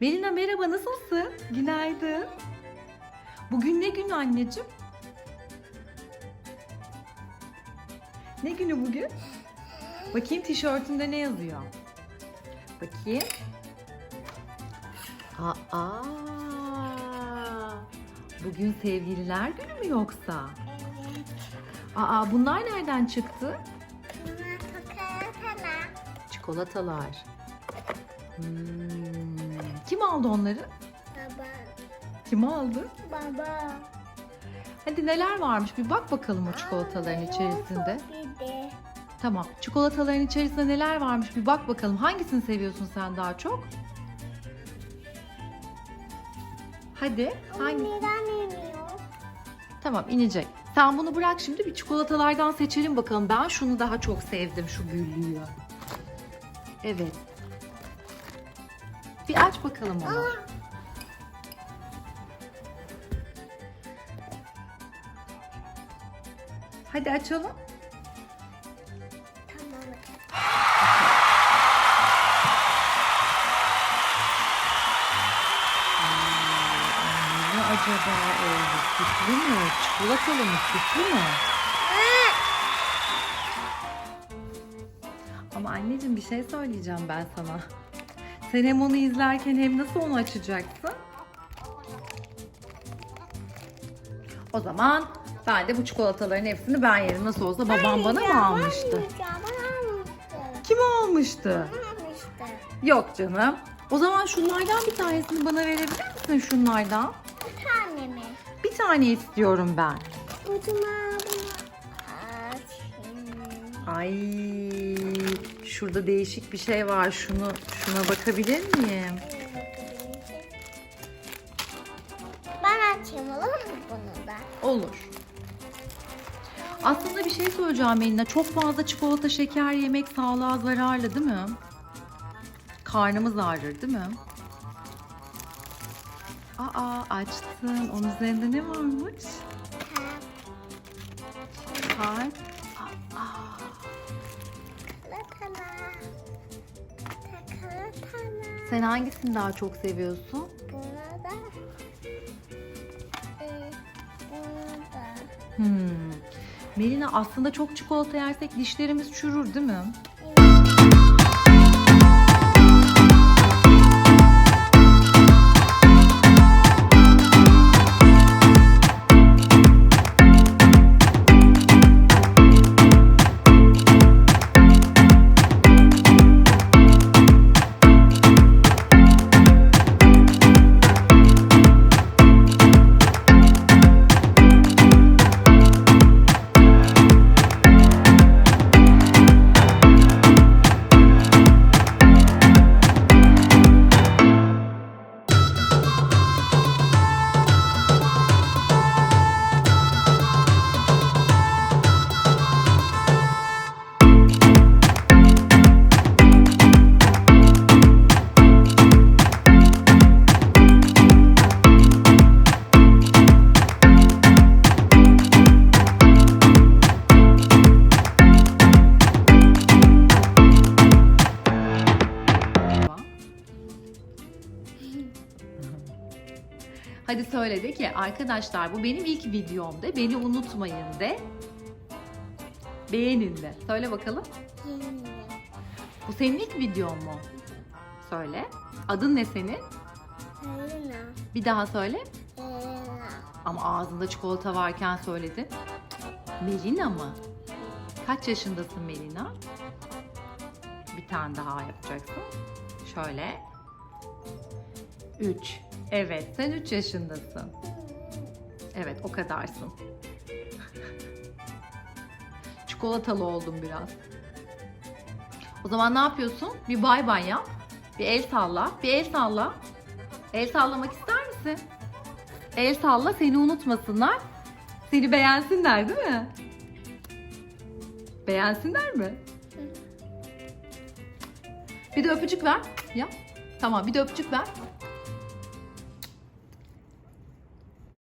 Melina merhaba nasılsın? Günaydın. Bugün ne günü anneciğim? Ne günü bugün? Bakayım tişörtünde ne yazıyor? Bakayım. Aa, bugün sevgililer günü mü yoksa? Evet. Aa bunlar nereden çıktı? Bunlar çikolatalar. Çikolatalar. Hmm, Kim aldı onları? Baba. Kim aldı? Baba. Hadi neler varmış bir bak bakalım o çikolataların içerisinde. Bir de. Tamam. Çikolataların içerisinde neler varmış bir bak bakalım. Hangisini seviyorsun sen daha çok? Hadi. Hangi? Neden emiyor? Tamam inecek. Sen bunu bırak şimdi bir çikolatalardan seçelim bakalım. Ben şunu daha çok sevdim şu güllüyü. Evet. Bir aç bakalım onu. Hadi açalım. Ne acaba oldu? Sütlü mü? Çikolatalı mı? Sütlü mü? Ama anneciğim bir şey söyleyeceğim ben sana. Sen hem onu izlerken hem nasıl onu açacaksın? O zaman ben de bu çikolataların hepsini ben yerim. Nasıl olsa babam bana mı almıştı? Kim almıştı? Yok canım. O zaman şunlardan bir tanesini bana verebilir misin şunlardan? Bir tane mi? Bir tane istiyorum ben. Açayım. Ay, şurada değişik bir şey var. Şunu şuna bakabilir miyim? Ben açayım olur mu bunu da? Olur. Aslında bir şey söyleyeceğim Melina. Çok fazla çikolata, şeker yemek sağlığa zararlı değil mi? Karnımız ağrır değil mi? Aa açtım. Onun üzerinde ne varmış? Sen hangisini daha çok seviyorsun? Buna da. e, Buna da. Hmm. Melina aslında çok çikolata yersek dişlerimiz çürür değil mi? Hadi söyle de ki arkadaşlar bu benim ilk videom de beni unutmayın de. Beğenin de. Söyle bakalım. Yeni. Bu senin ilk videon mu? Söyle. Adın ne senin? Selena. Bir daha söyle. Selena. Ama ağzında çikolata varken söyledin. Melina mı? Kaç yaşındasın Melina? Bir tane daha yapacaksın. Şöyle. 3. Evet, sen 3 yaşındasın. Evet, o kadarsın. Çikolatalı oldum biraz. O zaman ne yapıyorsun? Bir bay bay yap. Bir el salla. Bir el salla. El sallamak ister misin? El salla seni unutmasınlar. Seni beğensinler değil mi? Beğensinler mi? Bir de öpücük ver. Ya. Tamam bir de öpücük ver.